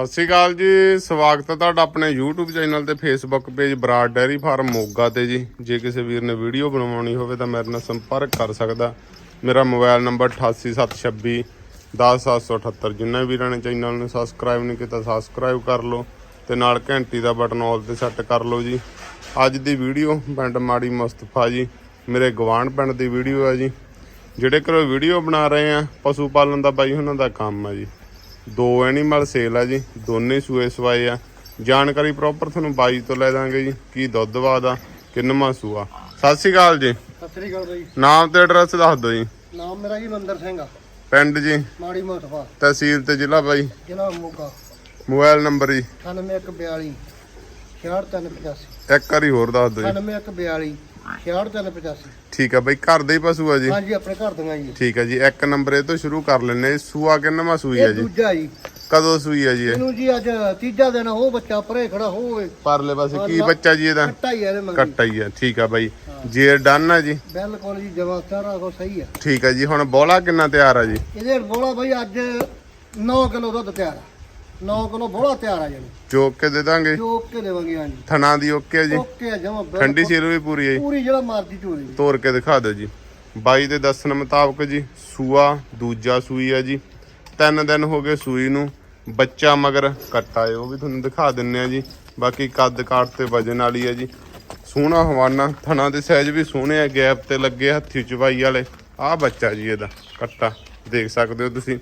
ਸਤਿ ਸ਼੍ਰੀ ਅਕਾਲ ਜੀ, ਸਵਾਗਤ ਹੈ ਤੁਹਾਡਾ ਆਪਣੇ YouTube ਚੈਨਲ ਤੇ Facebook page Brar dairy farm Moga ਤੇ ਜੀ। ਜੇ ਕਿਸੇ ਵੀਰ ਨੇ ਵੀਡੀਓ ਬਣਵਾਉਣੀ ਹੋਵੇ ਤਾਂ ਮੇਰੇ ਨਾਲ ਸੰਪਰਕ ਕਰ ਸਕਦਾ। ਮੇਰਾ ਮੋਬਾਈਲ ਨੰਬਰ 8876 10778 ਜਿੰਨਾ ਵੀਰਾਂ ਨੇ ਚੈਨਲ ਨੂੰ ਸਬਸਕ੍ਰਾਈਬ ਨਹੀਂ ਕੀਤਾ ਸਬਸਕ੍ਰਾਈਬ ਕਰ ਲਓ ਤੇ ਨਾਲ ਘੰਟੀ ਦਾ ਬਟਨ ਆਲ ਤੇ ਸੈੱਟ ਕਰ ਲਓ ਜੀ। ਅੱਜ ਦੀ ਵੀਡੀਓ ਪਿੰਡ ਮਾੜੀ ਮੁਸਤਫਾ ਜੀ, ਮੇਰੇ ਗਵਾਂਢ ਪਿੰਡ ਦੀ ਵੀਡੀਓ ਹੈ ਜੀ। ਜਿਹੜੇ ਘਰੋਂ ਵੀਡੀਓ ਬਣਾ ਰਹੇ ਆ, ਪਸ਼ੂ ਪਾਲਣ ਦਾ ਬਾਈ ਉਹਨਾਂ ਦਾ ਕੰਮ ਆ ਜੀ। ਦੋ ਐਨੀਮਲ ਸੇਲ ਆ ਜੀ ਦੋਨੇ ਸੂਏ ਸਵਾਏ ਆ। ਜਾਣਕਾਰੀ ਪ੍ਰੋਪਰ ਤੁਹਾਨੂੰ ਬਾਈ ਤੋਂ ਲੈ ਦਾਂਗੇ ਜੀ ਕੀ ਦੁੱਧ ਵਾਦਾ ਕਿੰਨਵਾਂ ਸੂਆ। ਸਤਿ ਸ਼੍ਰੀ ਅਕਾਲ ਜੀ। ਸਤਿ ਸ੍ਰੀ ਅਕਾਲ ਬਾਈ। ਨਾਮ ਤੇ ਐਡਰੈਸ ਦੱਸ ਦਿਓ ਜੀ। ਨਾਮ ਮੇਰਾ ਜੀ ਮੰਦਰ ਸਿੰਘ ਆ। ਪਿੰਡ ਜੀ। ਮਾੜੀ ਮੋਤਫਾ ਤਹਿਸੀਲ ਤੇ ਜ਼ਿਲ੍ਹਾ ਬਾਈ। ਜ਼ਿਲ੍ਹਾ ਮੋਗਾ। ਮੋਬਾਈਲ ਨੰਬਰ ਜੀ। 9142 6385 ਇੱਕ ਵਾਰੀ ਹੋਰ ਦੱਸ ਦਿਓ ਜੀ। 9142 6385 ਠੀਕ ਆ ਬਾਈ ਘਰ ਦੇ ਹੀ ਪਸ਼ੂ ਆ ਜੀ? ਹਾਂਜੀ ਆਪਣੇ ਘਰ ਦੀਆਂ ਜੀ ਠੀਕ ਆ ਜੀ ਇੱਕ ਨੰਬਰ ਇਹ ਤੋਂ ਸ਼ੁਰੂ ਕਰ ਲੈਨੇ ਸੂਆ ਕਿੰਨਵਾਂ ਸੂਈ ਆ ਇਹ ਜੀ? ਦੂਜਾ ਜੀ। ਕਦੋਂ ਸੂਈ ਆ ਜੀ ਇਹ? ਇਹਨੂੰ ਜੀ ਅੱਜ ਤੀਜਾ ਦਿਨ ਆ, ਉਹ ਬੱਚਾ ਪਰੇ ਖੜਾ ਹੋਵੇ। ਪਰਲੇ ਪਾਸੇ ਕੀ ਬੱਚਾ ਜੀ ਇਹਦਾ? ਕੱਟਾ ਹੀ ਆ ਇਹਦੇ ਮੰਗੀ ਕੱਟਾ ਹੀ ਆ ਠੀਕ ਆ ਬਾਈ। ਜੇ ਡਨ ਆ ਜੀ? ਬਿਲਕੁਲ ਜੀ ਜਮਾ ਸਾਰਾ ਕੋ ਸਹੀ ਆ। ਠੀਕ ਆ ਜੀ ਹੁਣ ਬੋਲਾ ਕਿੰਨਾ ਤਿਆਰ ਆ ਜੀ? ਇਹਦੇ ਬੋਲਾ ਬਾਈ ਅੱਜ 9 ਕਿਲੋ ਦੁੱਧ ਤਿਆਰ ਆ। 9 ਕਿਲੋ ਬੋਲਾ ਤਿਆਰ ਆ ਜਾਣੀ। ਚੋਕ ਕੇ ਦੇ ਦਾਂਗੇ। ਜੋ ਓਕੇ ਦੇਵਾਂਗੇ ਹਾਂਜੀ। ਥਣਾ ਦੀ ਓਕੇ ਆ ਜੀ। ਓਕੇ ਆ ਜਮਾ ਠੰਡੀ ਸੀਲ ਵੀ ਪੂਰੀ ਹੈ ਜੀ। ਪੂਰੀ ਜਿਹੜਾ ਮਰਜ਼ੀ ਚੋਰੀ ਤੋੜ ਕੇ ਦਿਖਾ ਦਿਓ ਜੀ। ਬਾਈ ਦੇ ਦੱਸਣ ਮੁਤਾਬਕ ਜੀ ਸੂਆ ਦੂਜਾ ਸੂਈ ਆ ਜੀ। ਤਿੰਨ ਦਿਨ ਹੋ ਗਏ ਸੂਈ ਨੂੰ। ਬੱਚਾ ਮਗਰ ਕੱਟਾ ਹੈ ਉਹ ਵੀ ਤੁਹਾਨੂੰ ਦਿਖਾ ਦਿੰਨੇ ਆ ਜੀ। ਬਾਕੀ ਕੱਦ ਕਾਠ ਤੇ ਵਜਨ ਵਾਲੀ ਆ ਜੀ। ਸੋਹਣਾ ਹਵਾਨਾ ਥਣਾ ਦੇ ਸਾਈਜ਼ ਵੀ ਸੋਹਣੇ ਆ ਗੈਪ ਤੇ ਲੱਗੇ ਹੱਥੀ ਚਵਾਈ ਵਾਲੇ। ਆਹ ਬੱਚਾ ਜੀ ਇਹਦਾ। ਕੱਟਾ ਦੇਖ ਸਕਦੇ ਹੋ ਤੁਸੀਂ।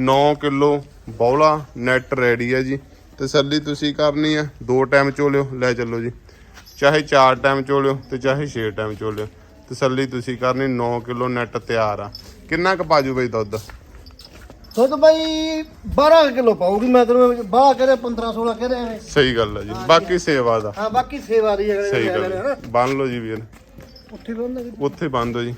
9 ਕਿਲੋ ਬੌਲਾ ਨੈਟ ਰੈਡੀ ਆ ਜੀ। ਤਸੱਲੀ ਤੁਸੀਂ ਕਰਨੀ ਆ ਦੋ ਟਾਈਮ ਚੋਲਿਓ ਲੈ ਚੱਲੋ ਜੀ। ਚਾਹੇ 4 ਟਾਈਮ ਚੋਲਿਓ ਤੇ ਚਾਹੇ 6 ਟਾਈਮ ਚੋਲਿਓ। ਤਸੱਲੀ ਤੁਸੀਂ ਕਰਨੀ 9 ਕਿਲੋ ਨੈਟ ਤਿਆਰ ਆ। ਕਿੰਨਾ ਕੁ ਪਾਜੂ ਬਈ ਦੁੱਧ? ਦੁੱਧ ਬਾਈ 12 ਕਿਲੋ ਪਾਉਗੀ ਮੈਂ ਤੈਨੂੰ ਬਾਹ ਕਰੇ 15 16 ਕਰੇ ਐਵੇਂ। ਸਹੀ ਗੱਲ ਆ ਜੀ ਬਾਕੀ ਸੇਵਾ ਦਾ। ਹਾਂ ਬਾਕੀ ਸੇਵਾ ਦੀ ਅਗਲੇ ਸਹੀ ਗੱਲ ਬੰਨ ਲਓ ਜੀ ਵੀਰ ਉੱਥੇ ਬੰਦੇ ਉੱਥੇ ਬੰਦ ਹੋ ਜੀ।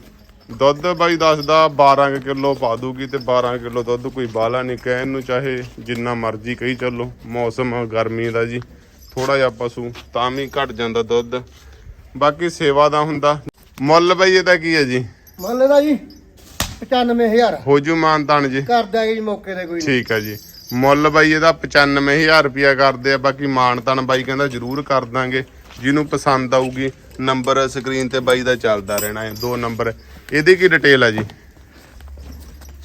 ਦੁੱਧ ਬਾਈ ਦੱਸਦਾ 12 ਕਿਲੋ ਪਾ ਦੂਗੀ ਤੇ 12 ਕਿਲੋ ਦੁੱਧ ਕੋਈ ਬਾਲਾ ਨਹੀਂ ਕਹਿਣ ਨੂੰ ਚਾਹੇ ਜਿੰਨਾ ਮਰਜ਼ੀ ਕਹੀ ਚੱਲੋ ਮੌਸਮ ਗਰਮੀ ਦਾ ਜੀ ਥੋੜਾ ਜਿਹਾ ਪਸ਼ੂ ਤਾਂ ਵੀ ਘਟ ਜਾਂਦਾ ਦੁੱਧ। ਬਾਕੀ ਸੇਵਾ ਦਾ ਹੁੰਦਾ। ਮੁੱਲ ਬਈ ਇਹਦਾ ਕੀ ਹੈ ਜੀ? ਮੰਨ ਲੈਦਾ ਜੀ 95000 ਹੋ ਜੂ ਮਾਨਤਾਨ ਜੀ। ਕਰ ਦਿਆਂਗੇ ਜੀ ਮੌਕੇ ਤੇ ਕੋਈ। ਠੀਕ ਆ ਜੀ। ਮੁੱਲ ਬਾਈ ਇਹਦਾ 95000 ਰੁਪਿਆ ਕਰਦੇ ਆ ਬਾਕੀ ਮਾਨਤਾਨ ਬਾਈ ਕਹਿੰਦਾ ਜਰੂਰ ਕਰ ਦਾਂਗੇ ਜਿਹਨੂੰ ਪਸੰਦ ਆਊਗੀ। ਨੰਬਰ ਸਕਰੀਨ ਤੇ ਬਾਈ ਦਾ ਚੱਲਦਾ ਰਹਿਣਾ ਹੈ ਦੋ ਨੰਬਰ। ਇਹਦੀ ਕੀ ਡਿਟੇਲ ਆ ਜੀ?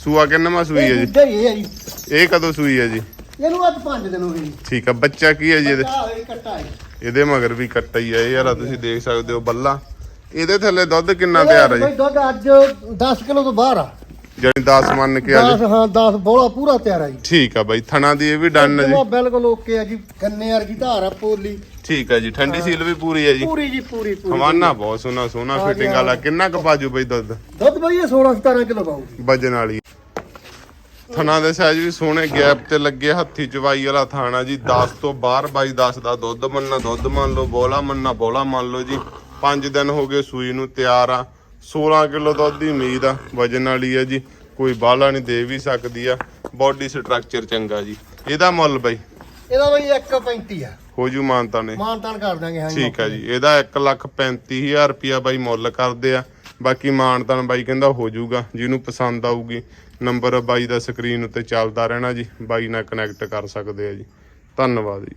ਸੂਆ ਕਿੰਨਵਾਂ ਸੂਈ ਹੈ ਜੀ? ਦੂਜਾ ਹੀ ਹੈ ਜੀ। ਇਹ ਕਦੋਂ ਸੂਈ ਹੈ ਜੀ? ਇਹਨੂੰ ਅੱਜ 5 ਦਿਨ ਹੋ ਗਏ ਜੀ। ਠੀਕ ਆ ਬੱਚਾ ਕੀ ਹੈ ਜੀ ਇਹਦੇ? ਕੱਟਾ ਹੈ। ਇਹਦੇ ਮਗਰ ਵੀ ਕੱਟਾ ਹੀ ਆ ਯਾਰਾ ਤੁਸੀਂ ਦੇਖ ਸਕਦੇ ਹੋ ਬੱਲਾ। ਇਹਦੇ ਥੱਲੇ ਦੁੱਧ ਕਿੰਨਾ ਤਿਆਰ ਹੈ ਜੀ? ਦੁੱਧ ਅੱਜ 10 ਕਿਲੋ ਤੋਂ ਬਾਹਰ ਆ। ਜਾਨੀ 10 ਮੰਨ ਕੇ ਆ ਜੀ। 10 ਹਾਂ 10 ਬੋਲਾ ਪੂਰਾ ਤਿਆਰ ਆ ਜੀ। ਠੀਕ ਆ ਬਾਈ ਥਣਾ ਦੀ ਇਹ ਵੀ ਡਨ ਹੈ ਜੀ। ਬਿਲਕੁਲ ਓਕੇ ਆ ਜੀ ਗੰਨੇ ਵਰਗੀ ਧਾਰ ਆ ਪੋਲੀ। ਠੀਕ ਆ ਜੀ ਠੰਡੀ ਸੀਲ ਵੀ ਪੂਰੀ ਹੈ ਜੀ। ਪੂਰੀ ਜੀ ਪੂਰੀ ਪੂਰੀ। ਹਵਾਨਾ ਬਹੁਤ ਸੋਹਣਾ ਹਾਂਜੀ, ਫਿਟਿੰਗ ਵਾਲਾ। ਕਿੰਨਾ ਕੁ ਬਾਜੂ ਬਈ ਦੁੱਧ? ਦੁੱਧ ਬਈ ਇਹ 16 17 ਕਿਲੋ ਪਾਊਗੀ ਵਜਨ ਵਾਲੀ। ਥਣਾ ਦੇ ਸਾਈਜ਼ ਵੀ ਸੋਹਣੇ ਗੈਪ ਤੇ ਲੱਗੇ ਹੱਥੀ ਚਵਾਈ ਵਾਲਾ ਥਾਣਾ ਜੀ। 10 ਤੋਂ ਬਾਹਰ ਬਾਈ 10 ਦਾ ਦੁੱਧ ਮੰਨਣਾ ਦੁੱਧ ਮੰਨ ਲਓ ਬੋਲਾ ਮੰਨਣਾ ਬੋਲਾ ਮੰਨ ਲਓ ਜੀ। 5 ਦਿਨ ਹੋ ਗਏ ਸੂਈ ਨੂੰ ਤਿਆਰ ਆ। 16 ਕਿਲੋ ਦੁੱਧ ਦੀ ਉਮੀਦ ਆ ਵਜਨ ਵਾਲੀ ਆ ਜੀ। ਕੋਈ ਬਾਲਾ ਨਹੀਂ ਦੇ ਵੀ ਸਕਦੀ ਆ। ਬਾਡੀ ਸਟਰਕਚਰ ਚੰਗਾ ਜੀ। ਇਹਦਾ ਮੁੱਲ ਬਈ? ਇਹਦਾ ਬਈ 1.35 ਆ। ਹੋ ਜੂ ਮਾਨਤਾ ਨੇ ਮਾਨ ਤਾਨ ਕਰ ਦਾਂਗੇ ਹਾਂ ਠੀਕ ਆ ਜੀ। ਇਹਦਾ 135000 ਰੁਪਿਆ ਬਾਈ ਮੁੱਲ ਕਰਦੇ ਆ। ਬਾਕੀ ਮਾਨਤਾਨ ਬਾਈ ਕਹਿੰਦਾ ਹੋ ਜਾਊਗਾ ਜਿਹਨੂੰ ਪਸੰਦ ਆਊਗੀ ਨੰਬਰ ਬਾਈ ਦਾ ਸਕਰੀਨ ਉੱਤੇ ਚੱਲਦਾ ਰਹਿਣਾ ਜੀ। ਬਾਈ ਨਾਲ ਕਨੈਕਟ ਕਰ ਸਕਦੇ ਆ ਜੀ। ਧੰਨਵਾਦ ਜੀ।